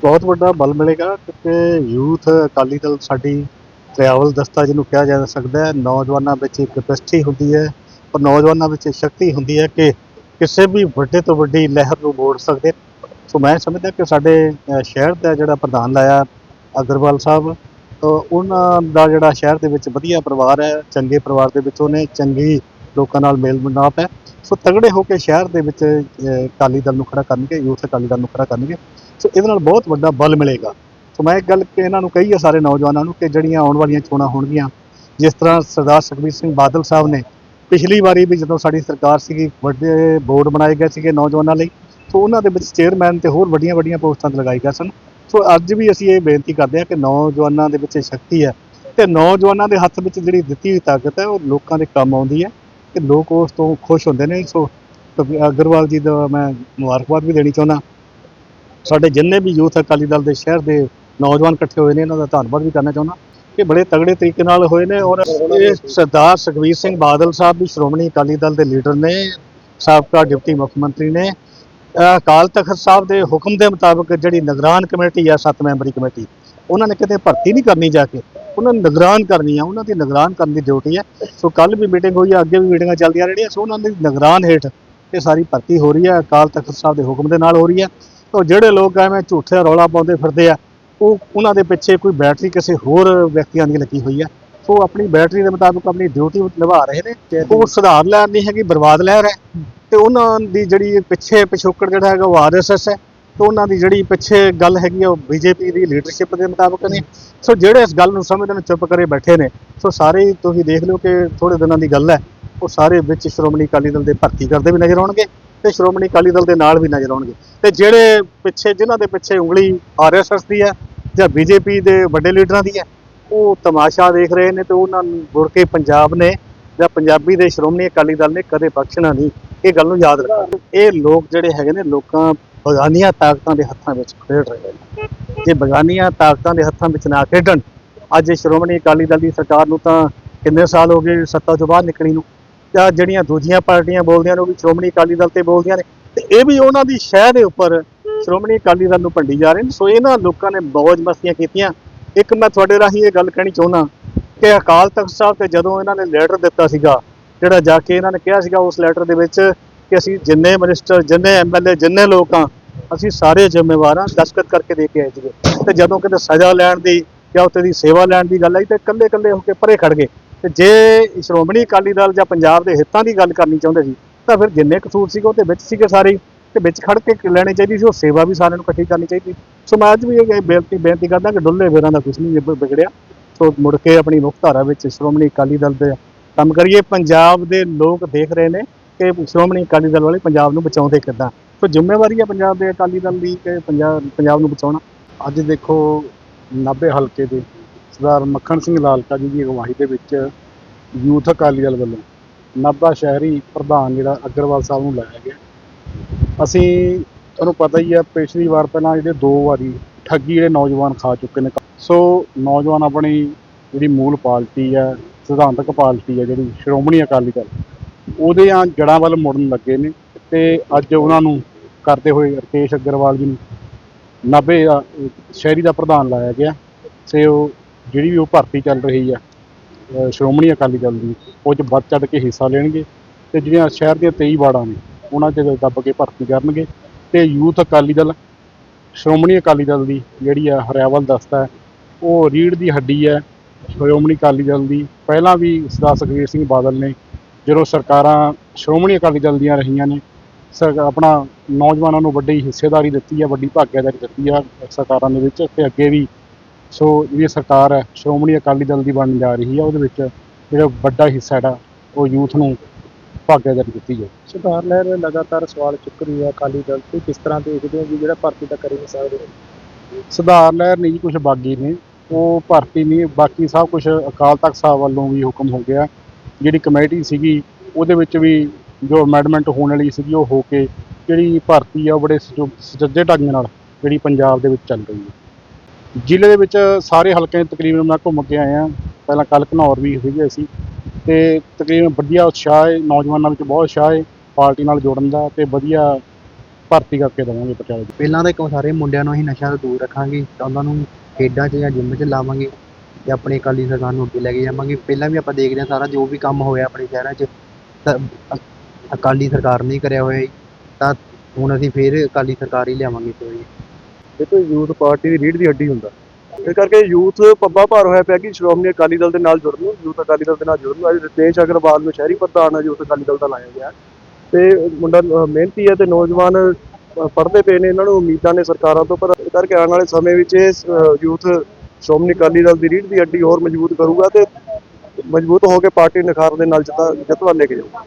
ਬਹੁਤ ਵੱਡਾ ਬਲ ਮਿਲੇਗਾ ਕਿਉਂਕਿ ਯੂਥ ਅਕਾਲੀ ਦਲ ਸਾਡੀ ਟਰੈਵਲ ਦਸਤਾ ਜਿਹਨੂੰ ਕਿਹਾ ਜਾ ਸਕਦਾ ਹੈ। ਨੌਜਵਾਨਾਂ ਵਿੱਚ ਇੱਕ ਕਪੈਸਿਟੀ ਹੁੰਦੀ ਹੈ ਔਰ ਨੌਜਵਾਨਾਂ ਵਿੱਚ ਇੱਕ ਸ਼ਕਤੀ ਹੁੰਦੀ ਹੈ ਕਿ ਕਿਸੇ ਵੀ ਵੱਡੇ ਤੋਂ ਵੱਡੀ ਲਹਿਰ ਨੂੰ ਮੋੜ ਸਕਦੇ। ਸੋ ਮੈਂ ਸਮਝਦਾ ਕਿ ਸਾਡੇ ਸ਼ਹਿਰ ਦਾ ਜਿਹੜਾ ਪ੍ਰਧਾਨ ਲਾਇਆ ਅਗਰਵਾਲ ਸਾਹਿਬ ਉਹਨਾਂ ਦਾ ਜਿਹੜਾ ਸ਼ਹਿਰ ਦੇ ਵਿੱਚ ਵਧੀਆ ਪਰਿਵਾਰ ਹੈ, ਚੰਗੇ ਪਰਿਵਾਰ ਦੇ ਵਿੱਚੋਂ ਨੇ, ਚੰਗੀ ਲੋਕਾਂ ਨਾਲ ਮੇਲ ਮਿਲਾਪ ਹੈ। ਸੋ ਤਗੜੇ ਹੋ ਕੇ ਸ਼ਹਿਰ ਦੇ ਵਿੱਚ ਅਕਾਲੀ ਦਲ ਨੂੰ ਖੜਾ ਕਰਨਗੇ, ਯੂਥ ਅਕਾਲੀ ਦਲ ਨੂੰ ਖੜਾ ਕਰਨਗੇ, ਸੋ ਇਹਦੇ ਨਾਲ ਬਹੁਤ ਵੱਡਾ ਬਲ ਮਿਲੇਗਾ। ਸੋ ਮੈਂ ਇੱਕ ਗੱਲ ਕਿ ਇਹਨਾਂ ਨੂੰ ਕਹੀ ਹੈ ਸਾਰੇ ਨੌਜਵਾਨਾਂ ਨੂੰ ਕਿ ਜਿਹੜੀਆਂ ਆਉਣ ਵਾਲੀਆਂ ਚੋਣਾਂ ਹੋਣਗੀਆਂ, ਜਿਸ ਤਰ੍ਹਾਂ ਸਰਦਾਰ ਸੁਖਬੀਰ ਸਿੰਘ ਬਾਦਲ ਸਾਹਿਬ ਨੇ ਪਿਛਲੀ ਵਾਰੀ ਵੀ ਜਦੋਂ ਸਾਡੀ ਸਰਕਾਰ ਸੀਗੀ, ਵੱਡੇ ਬੋਰਡ ਬਣਾਏ ਗਏ ਸੀਗੇ ਨੌਜਵਾਨਾਂ ਲਈ, ਸੋ ਉਹਨਾਂ ਦੇ ਵਿੱਚ ਚੇਅਰਮੈਨ ਤੇ ਹੋਰ ਵੱਡੀਆਂ ਵੱਡੀਆਂ ਪੋਸਟਾਂ ਤੇ ਲਗਾਈ ਗਏ ਸਨ। ਸੋ ਅੱਜ ਵੀ ਅਸੀਂ ਇਹ ਬੇਨਤੀ ਕਰਦੇ ਹਾਂ ਕਿ ਨੌਜਵਾਨਾਂ ਦੇ ਵਿੱਚ ਸ਼ਕਤੀ ਹੈ ਤੇ ਨੌਜਵਾਨਾਂ ਦੇ ਹੱਥ ਵਿੱਚ ਜਿਹੜੀ ਦਿੱਤੀ ਹੋਈ ਤਾਕਤ ਹੈ, ਉਹ ਲੋਕਾਂ ਦੇ ਕੰਮ ਆਉਂਦੀ ਹੈ ਤੇ ਲੋਕ ਉਸ ਤੋਂ ਖੁਸ਼ ਹੁੰਦੇ ਨੇ। ਸੋ ਅਗਰਵਾਲ ਜੀ ਦਾ ਮੈਂ ਮੁਬਾਰਕਬਾਦ ਵੀ ਦੇਣੀ ਚਾਹੁੰਦਾ। ਸਾਡੇ ਜਿੰਨੇ ਵੀ ਯੂਥ ਅਕਾਲੀ ਦਲ ਦੇ ਸ਼ਹਿਰ ਦੇ ਨੌਜਵਾਨ ਇਕੱਠੇ ਹੋਏ ਨੇ, ਇਹਨਾਂ ਦਾ ਧੰਨਵਾਦ ਵੀ ਕਰਨਾ ਚਾਹੁੰਦਾ ਕਿ ਬੜੇ ਤਗੜੇ ਤਰੀਕੇ ਨਾਲ ਹੋਏ ਨੇ ਔਰ ਇਹ ਸਰਦਾਰ ਸੁਖਬੀਰ ਸਿੰਘ ਬਾਦਲ ਸਾਹਿਬ ਵੀ ਸ਼੍ਰੋਮਣੀ ਅਕਾਲੀ ਦਲ ਦੇ ਲੀਡਰ ਨੇ, ਸਾਬਕਾ ਡਿਪਟੀ ਮੁੱਖ ਮੰਤਰੀ ਨੇ ਅਕਾਲ ਤਖਤ ਸਾਹਿਬ ਦੇ ਹੁਕਮ ਦੇ ਮੁਤਾਬਕ ਜਿਹੜੀ ਨਿਗਰਾਨ ਕਮੇਟੀ ਆ ਸੱਤ ਮੈਂਬਰੀ ਕਮੇਟੀ ਉਹਨਾਂ ਨੇ ਕਿਤੇ ਭਰਤੀ ਨਹੀਂ ਕਰਨੀ ਜਾ ਕੇ। ਉਹਨਾਂ ਨੇ ਨਿਗਰਾਨ ਕਰਨੀ ਆ ਉਹਨਾਂ ਦੀ ਨਿਗਰਾਨ ਕਰਨ ਦੀ ਡਿਊਟੀ ਹੈ ਸੋ ਕੱਲ ਵੀ ਮੀਟਿੰਗ ਹੋਈ ਆ ਅੱਗੇ ਵੀ ਮੀਟਿੰਗਾਂ ਚੱਲਦੀਆਂ ਰਹਿਣੀਆਂ। ਸੋ ਉਹਨਾਂ ਦੀ ਨਿਗਰਾਨ ਹੇਠ ਇਹ ਸਾਰੀ ਭਰਤੀ ਹੋ ਰਹੀ ਹੈ ਅਕਾਲ ਤਖਤ ਸਾਹਿਬ ਦੇ ਹੁਕਮ ਦੇ ਨਾਲ ਹੋ ਰਹੀ ਹੈ ਤੋ ਜਿਹੜੇ ਲੋਕ ਐਵੇਂ ਝੂਠੇ ਰੌਲਾ ਪਾਉਂਦੇ ਫਿਰਦੇ ਆ ਉਹ ਉਹਨਾਂ ਦੇ ਪਿੱਛੇ ਕੋਈ ਬੈਟਰੀ ਕਿਸੇ ਹੋਰ ਵਿਅਕਤੀਆਂ ਦੀ ਲੱਗੀ ਹੋਈ ਆ। ਸੋ ਆਪਣੀ ਬੈਟਰੀ ਦੇ ਮੁਤਾਬਕ ਆਪਣੀ ਡਿਊਟੀ ਨਿਭਾ ਰਹੇ ਨੇ। ਉਹ ਸੁਧਾਰ ਲਹਿਰ ਨਹੀਂ ਹੈਗੀ ਬਰਬਾਦ ਲਹਿਰ ਹੈ। ਤੇ ਉਹਨਾਂ ਦੀ ਜਿਹੜੀ ਪਿੱਛੇ ਪਿਛੋਕੜ ਜਿਹੜਾ ਹੈਗਾ ਉਹ ਆਰਐਸਐਸ ਹੈ ਤੇ ਉਹਨਾਂ ਦੀ ਜਿਹੜੀ ਪਿੱਛੇ ਗੱਲ ਹੈਗੀ ਆ ਉਹ ਬੀਜੇਪੀ ਦੀ ਲੀਡਰਸ਼ਿਪ ਦੇ ਮੁਤਾਬਕ ਨੇ। ਸੋ ਜਿਹੜੇ ਇਸ ਗੱਲ ਨੂੰ ਸਮਝਦੇ ਨੇ, ਚੁੱਪ ਕਰੇ ਬੈਠੇ ਨੇ। ਸੋ ਸਾਰੇ ਤੁਸੀਂ ਦੇਖ ਲਿਓ ਕਿ ਥੋੜੇ ਦਿਨਾਂ ਦੀ ਗੱਲ ਹੈ, ਉਹ ਸਾਰੇ ਵਿੱਚ ਸ਼੍ਰੋਮਣੀ ਅਕਾਲੀ ਦਲ ਦੇ ਭਰਤੀ ਕਰਦੇ ਵੀ ਨਜ਼ਰ ਆਉਣਗੇ ਤੇ ਸ਼੍ਰੋਮਣੀ ਅਕਾਲੀ ਦਲ ਦੇ ਨਾਲ ਵੀ ਨਜ਼ਰ ਆਉਣਗੇ। ਤੇ ਜਿਹੜੇ ਪਿੱਛੇ, ਜਿਨ੍ਹਾਂ ਦੇ ਪਿੱਛੇ ਉਂਗਲੀ ਆਰਐਸਐਸ ਦੀ ਹੈ ਜਾਂ ਬੀਜੇਪੀ ਦੇ ਵੱਡੇ ਲੀਡਰਾਂ ਦੀ ਹੈ, ਉਹ ਤਮਾਸ਼ਾ ਦੇਖ ਰਹੇ ਨੇ ਤੇ ਉਹਨਾਂ ਨੂੰ ਮੁੜ ਕੇ ਪੰਜਾਬ ਨੇ ਜਾਂ ਪੰਜਾਬੀ ਦੇ ਸ਼੍ਰੋਮਣੀ ਅਕਾਲੀ ਦਲ ਨੇ ਕਦੇ ਬਖਸ਼ਣਾ ਨਹੀਂ। ਇਹ ਗੱਲ ਨੂੰ ਯਾਦ ਰੱਖੋ, ਇਹ ਲੋਕ ਜਿਹੜੇ ਹੈਗੇ ਨੇ, ਲੋਕਾਂ ਬਗਾਨੀਆਂ ਤਾਕਤਾਂ ਦੇ ਹੱਥਾਂ ਵਿੱਚ ਖੇਡ ਰਹੇ ਨੇ। ਜੇ ਬਗਾਨੀਆਂ ਤਾਕਤਾਂ ਦੇ ਹੱਥਾਂ ਵਿੱਚ ਨਾ ਖੇਡਣ, ਅੱਜ ਸ਼੍ਰੋਮਣੀ ਅਕਾਲੀ ਦਲ ਦੀ ਸਰਕਾਰ ਨੂੰ ਤਾਂ ਕਿੰਨੇ ਸਾਲ ਹੋ ਗਏ ਸੱਤਾ ਤੋਂ ਬਾਹਰ ਨਿਕਲੀ ਨੂੰ, ਜਾਂ ਜਿਹੜੀਆਂ ਦੂਜੀਆਂ ਪਾਰਟੀਆਂ ਬੋਲਦੀਆਂ ਨੇ, ਉਹ ਵੀ ਸ਼੍ਰੋਮਣੀ ਅਕਾਲੀ ਦਲ ਤੇ ਬੋਲਦੀਆਂ ਨੇ, ਤੇ ਇਹ ਵੀ ਉਹਨਾਂ ਦੀ ਸ਼ਹਿ ਦੇ ਉੱਪਰ ਸ਼੍ਰੋਮਣੀ ਅਕਾਲੀ ਦਲ ਨੂੰ ਭੰਡੀ ਜਾ ਰਹੇ ਨੇ। ਸੋ ਇਹਨਾਂ ਲੋਕਾਂ ਨੇ ਮੌਜ ਮਸਤੀਆਂ ਕੀਤੀਆਂ। ਇੱਕ ਮੈਂ ਤੁਹਾਡੇ ਰਾਹੀਂ ਇਹ ਗੱਲ ਕਹਿਣੀ ਚਾਹੁੰਦਾ ਕਿ ਅਕਾਲ ਤਖਤ ਸਾਹਿਬ ਤੇ ਜਦੋਂ ਇਹਨਾਂ ਨੇ ਲੈਟਰ ਦਿੱਤਾ ਸੀਗਾ ਜਿਹੜਾ ਜਾ ਕੇ ਇਹਨਾਂ ਨੇ ਕਿਹਾ ਸੀਗਾ ਉਸ ਲੈਟਰ ਦੇ ਵਿੱਚ ਕਿ ਅਸੀਂ ਜਿੰਨੇ ਮਿਨਿਸਟਰ ਜਿੰਨੇ ਐਮਐਲਏ ਜਿੰਨੇ ਲੋਕ ਆ ਅਸੀਂ ਸਾਰੇ ਜ਼ਿੰਮੇਵਾਰ ਹਾਂ, ਦਸਤਖਤ ਕਰਕੇ ਦੇ ਕੇ ਆਏ ਸੀਗੇ। ਤੇ ਜਦੋਂ ਕਿਤੇ ਸਜ਼ਾ ਲੈਣ ਦੀ ਜਾਂ ਉੱਤੇ ਦੀ ਸੇਵਾ ਲੈਣ ਦੀ ਗੱਲ ਆਈ ਤੇ ਇਕੱਲੇ ਇਕੱਲੇ ਹੋ ਕੇ ਪਰੇ ਖੜ ਗਏ। ਤੇ ਜੇ ਸ਼੍ਰੋਮਣੀ ਅਕਾਲੀ ਦਲ ਜਾਂ ਪੰਜਾਬ ਦੇ ਹਿੱਤਾਂ ਦੀ ਗੱਲ ਕਰਨੀ ਚਾਹੁੰਦੇ ਸੀ, ਤਾਂ ਫਿਰ ਜਿੰਨੇ ਕਸੂਰ ਸੀਗੇ ਉਹ ਤੇ ਵਿੱਚ ਸੀਗੇ ਸਾਰੇ ਹੀ। ਤੇ ਵਿੱਚ ਖੜ ਕੇ ਲੈਣੀ ਚਾਹੀਦੀ ਸੀ, ਉਹ ਸੇਵਾ ਵੀ ਸਾਰਿਆਂ ਨੂੰ ਇਕੱਠੀ ਕਰਨੀ ਚਾਹੀਦੀ। ਸੋ ਮੈਂ ਅੱਜ ਵੀ ਇਹ ਬੇਨਤੀ ਬੇਨਤੀ ਕਰਦਾ ਕਿ ਡੁੱਲੇ ਵੇਰਾਂ ਦਾ ਕੁਝ ਨਹੀਂ ਵਿਗੜਿਆ। ਸੋ ਮੁੜ ਕੇ ਆਪਣੀ ਮੁੱਖ ਧਾਰਾ ਵਿੱਚ ਸ਼੍ਰੋਮਣੀ ਅਕਾਲੀ ਦਲ ਦੇ ਕੰਮ ਕਰੀਏ, ਪੰਜਾਬ ਦੇ ਲੋਕ ਦੇਖ ਰਹੇ ਨੇ ਕਿ ਸ਼੍ਰੋਮਣੀ ਅਕਾਲੀ ਦਲ ਵਾਲੇ ਪੰਜਾਬ ਨੂੰ ਬਚਾਉਂਦੇ ਕਿੱਦਾਂ? ਸੋ ਜ਼ਿੰਮੇਵਾਰੀ ਹੈ ਪੰਜਾਬ ਦੇ ਅਕਾਲੀ ਦਲ ਦੀ ਕਿ ਪੰਜਾਬ ਪੰਜਾਬ ਨੂੰ ਬਚਾਉਣਾ। ਅੱਜ ਦੇਖੋ 90 ਹਲਕੇ ਦੇ ਸਰਦਾਰ ਮੱਖਣ ਸਿੰਘ ਲਾਲਕਾ ਜੀ ਦੀ ਅਗਵਾਈ ਦੇ ਵਿੱਚ ਯੂਥ ਅਕਾਲੀ ਦਲ ਵੱਲੋਂ ਨਾਭਾ ਸ਼ਹਿਰੀ ਪ੍ਰਧਾਨ ਜਿਹੜਾ ਅਗਰਵਾਲ ਸਾਹਿਬ ਨੂੰ ਲਾਇਆ ਗਿਆ। ਅਸੀਂ, ਤੁਹਾਨੂੰ ਪਤਾ ਹੀ ਹੈ, ਪਿਛਲੀ ਵਾਰ ਪਹਿਲਾਂ ਜਿਹੜੇ ਦੋ ਵਾਰੀ ਠੱਗੀ ਜਿਹੜੇ ਨੌਜਵਾਨ ਖਾ ਚੁੱਕੇ ਨੇ। ਸੋ ਨੌਜਵਾਨ ਆਪਣੀ ਜਿਹੜੀ ਮੂਲ ਪਾਰਟੀ ਹੈ ਸਿਧਾਂਤਕ ਪਾਰਟੀ ਹੈ ਜਿਹੜੀ, ਸ਼੍ਰੋਮਣੀ ਅਕਾਲੀ ਦਲ। ਉਹਦੇ ਆ ਜੜਾਂ ਵੱਲ ਮੁੜਨ ਲੱਗੇ ਨੇ ਤੇ ਅੱਜ ਉਹਨਾਂ ਨੂੰ ਕਰਦੇ ਹੋਏ ਰਕੇਸ਼ ਅਗਰਵਾਲ ਜੀ ਨੂੰ ਨਾਭੇ ਦਾ, ਸ਼ਹਿਰੀ ਦਾ ਪ੍ਰਧਾਨ ਲਾਇਆ ਗਿਆ ਤੇ ਉਹ ਜਿਹੜੀ ਵੀ ਉਹ ਭਰਤੀ ਚੱਲ ਰਹੀ ਹੈ ਸ਼੍ਰੋਮਣੀ ਅਕਾਲੀ ਦਲ ਦੀ, ਉਹ 'ਚ ਵੱਧ ਚੜ੍ਹ ਕੇ ਹਿੱਸਾ ਲੈਣਗੇ ਤੇ ਜਿਹੜੀਆਂ ਸ਼ਹਿਰ ਦੀਆਂ 23 ਵਾਰਡਾਂ ਨੇ, ਉਹਨਾਂ 'ਚ ਦੱਬ ਕੇ ਭਰਤੀ ਕਰਨਗੇ ਤੇ ਯੂਥ ਅਕਾਲੀ ਦਲ, ਸ਼੍ਰੋਮਣੀ ਅਕਾਲੀ ਦਲ ਦੀ ਜਿਹੜੀ ਆ ਹਰਿਆਵਲ ਦਸਤਾ ਉਹ ਰੀੜ ਦੀ ਹੱਡੀ ਹੈ, ਸ਼੍ਰੋਮਣੀ ਅਕਾਲੀ ਦਲ ਦੀ ਪਹਿਲਾਂ ਵੀ ਸਰਦਾਰ ਸੁਖਬੀਰ ਸਿੰਘ ਬਾਦਲ ਨੇ ਜਦੋਂ ਸਰਕਾਰਾਂ ਸ਼੍ਰੋਮਣੀ ਅਕਾਲੀ ਦਲ ਦੀਆਂ ਰਹੀਆਂ ਨੇ ਆਪਣਾ ਨੌਜਵਾਨਾਂ ਨੂੰ ਵੱਡੀ ਹਿੱਸੇਦਾਰੀ ਦਿੱਤੀ ਹੈ ਵੱਡੀ ਭਾਗੀਦਾਰੀ ਦਿੱਤੀ ਹੈ ਸਰਕਾਰਾਂ ਦੇ ਵਿੱਚ ਤੇ ਅੱਗੇ ਵੀ ਸੋ ਜਿਹੜੀ ਸਰਕਾਰ ਹੈ ਸ਼੍ਰੋਮਣੀ ਅਕਾਲੀ ਦਲ ਦੀ ਬਣਨ ਜਾ ਰਹੀ ਹੈ ਉਹਦੇ ਵਿੱਚ ਜਿਹੜਾ ਵੱਡਾ ਹਿੱਸਾ ਜਿਹੜਾ ਉਹ ਯੂਥ ਨੂੰ ਭਾਗੀਦਾਰੀ ਦਿੱਤੀ ਹੈ ਸੁਧਾਰ ਲਹਿਰ ਲਗਾਤਾਰ ਸਵਾਲ ਚੁੱਕ ਰਹੀ ਹੈ ਅਕਾਲੀ ਦਲ ਤੇ ਕਿਸ ਤਰ੍ਹਾਂ ਦੇਖਦੇ ਹੋ ਵੀ ਜਿਹੜਾ ਭਰਤੀ ਤਾਂ ਕਰੀ ਨਹੀਂ ਸਕਦੇ? ਸੁਧਾਰ ਲਹਿਰ ਨਹੀਂ ਜੀ ਕੁਝ ਬਾਗੀ ਨੇ ਉਹ ਭਰਤੀ ਨਹੀਂ, ਬਾਕੀ ਸਭ ਕੁਝ ਅਕਾਲ ਤਖਤ ਸਾਹਿਬ ਵੱਲੋਂ ਵੀ ਹੁਕਮ ਹੋ ਗਿਆ। ਜਿਹੜੀ ਕਮੇਟੀ ਸੀਗੀ, ਉਹਦੇ ਵਿੱਚ ਵੀ ਜੋ ਅਮੈਂਡਮੈਂਟ ਹੋਣ ਵਾਲੀ ਸੀਗੀ, ਉਹ ਹੋ ਕੇ ਜਿਹੜੀ ਭਰਤੀ ਆ, ਉਹ ਬੜੇ ਸੁਚ- ਸੁਚੱਜੇ ਢੰਗ ਨਾਲ ਜਿਹੜੀ ਪੰਜਾਬ ਦੇ ਵਿੱਚ ਚੱਲ ਰਹੀ ਹੈ। ਜ਼ਿਲ੍ਹੇ ਦੇ ਵਿੱਚ ਸਾਰੇ ਹਲਕਿਆਂ ਤਕਰੀਬਨ ਮੈਂ ਘੁੰਮ ਕੇ ਆਇਆ। ਪਹਿਲਾਂ ਕੱਲ੍ਹ ਘਨੌਰ ਵੀ ਸੀਗੇ ਸੀ ਤੇ ਤਕਰੀਬਨ ਵਧੀਆ ਉਤਸ਼ਾਹ ਹੈ, ਨੌਜਵਾਨਾਂ ਵਿੱਚ ਬਹੁਤ ਉਤਸ਼ਾਹ ਹੈ, ਪਾਰਟੀ ਨਾਲ ਜੋੜਨ ਦਾ ਤੇ ਵਧੀਆ ਭਰਤੀ ਕਰਕੇ ਦੇਵਾਂਗੇ ਪਟਿਆਲੇ ਪਹਿਲਾਂ ਤਾਂ ਇੱਕ ਸਾਰੇ ਮੁੰਡਿਆਂ ਨੂੰ ਅਸੀਂ ਨਸ਼ਿਆਂ ਤੋਂ ਦੂਰ ਰੱਖਾਂਗੇ, ਤਾਂ ਉਹਨਾਂ ਨੂੰ ਖੇਡਾਂ 'ਚ ਜਾਂ ਜਿੰਮ 'ਚ ਲਾਵਾਂਗੇ ਤੇ ਆਪਣੀ ਅਕਾਲੀ ਸਰਕਾਰ ਨੂੰ ਅੱਗੇ ਲੈ ਕੇ ਜਾਵਾਂਗੇ। ਪਹਿਲਾਂ ਵੀ ਆਪਾਂ ਦੇਖਦੇ ਹਾਂ ਸਾਰਾ ਜੋ ਵੀ ਕੰਮ ਹੋਇਆ ਆਪਣੇ ਸ਼ਹਿਰਾਂ 'ਚ, ਤਾਂ ਅ- ਅਕਾਲੀ ਸਰਕਾਰ ਨੇ ਹੀ ਕਰਿਆ ਹੋਇਆ ਜੀ। ਤਾਂ ਹੁਣ ਅਸੀਂ ਫੇਰ ਅਕਾਲੀ ਸਰਕਾਰ ਹੀ ਲਿਆਵਾਂਗੇ ਕੋਈ ਦੇਖੋ ਯੂਥ ਪਾਰਟੀ ਦੀ ਰੀੜ ਦੀ ਹੱਡੀ ਹੁੰਦਾ। ਇਸ ਕਰਕੇ ਯੂਥ ਪੱਬਾ ਭਾਰ ਹੋਇਆ ਪਿਆ ਕਿ ਸ਼੍ਰੋਮਣੀ ਅਕਾਲੀ ਦਲ ਦੇ ਨਾਲ ਜੁੜਨ ਨੂੰ ਯੂਥ ਅਕਾਲੀ ਦਲ ਦੇ ਨਾਲ ਜੁੜਨ ਨੂੰ ਅੱਜ ਰਤੇਸ਼ ਅਗਰਵਾਲ ਨੂੰ ਸ਼ਹਿਰੀ ਪ੍ਰਧਾਨ ਯੂਥ ਅਕਾਲੀ ਦਲ ਦਾ ਲਾਇਆ ਗਿਆ। ਤੇ ਮੁੰਡਾ ਮਿਹਨਤੀ ਹੈ ਤੇ ਨੌਜਵਾਨ ਅ, ਪੜ੍ਹਦੇ ਪਏ ਨੇ ਇਹਨਾਂ ਨੂੰ ਉਮੀਦਾਂ ਨੇ ਸਰਕਾਰਾਂ ਤੋਂ ਪਰ ਇਸ ਕਰਕੇ ਆਉਣ ਵਾਲੇ ਸਮੇਂ ਵਿੱਚ ਇਹ ਅ, ਯੂਥ ਸ਼੍ਰੋਮਣੀ ਅਕਾਲੀ ਦਲ ਦੀ ਰੀੜ ਦੀ ਹੱਡੀ ਹੋਰ ਮਜ਼ਬੂਤ ਕਰੂਗਾ ਤੇ ਮਜ਼ਬੂਤ ਹੋ ਕੇ ਪਾਰਟੀ ਨਿਖਾਰ ਦੇ ਨਾਲ ਜਿੱਤਾਂ ਜਿੱਤ ਲੈ ਕੇ ਜਾਊਗਾ।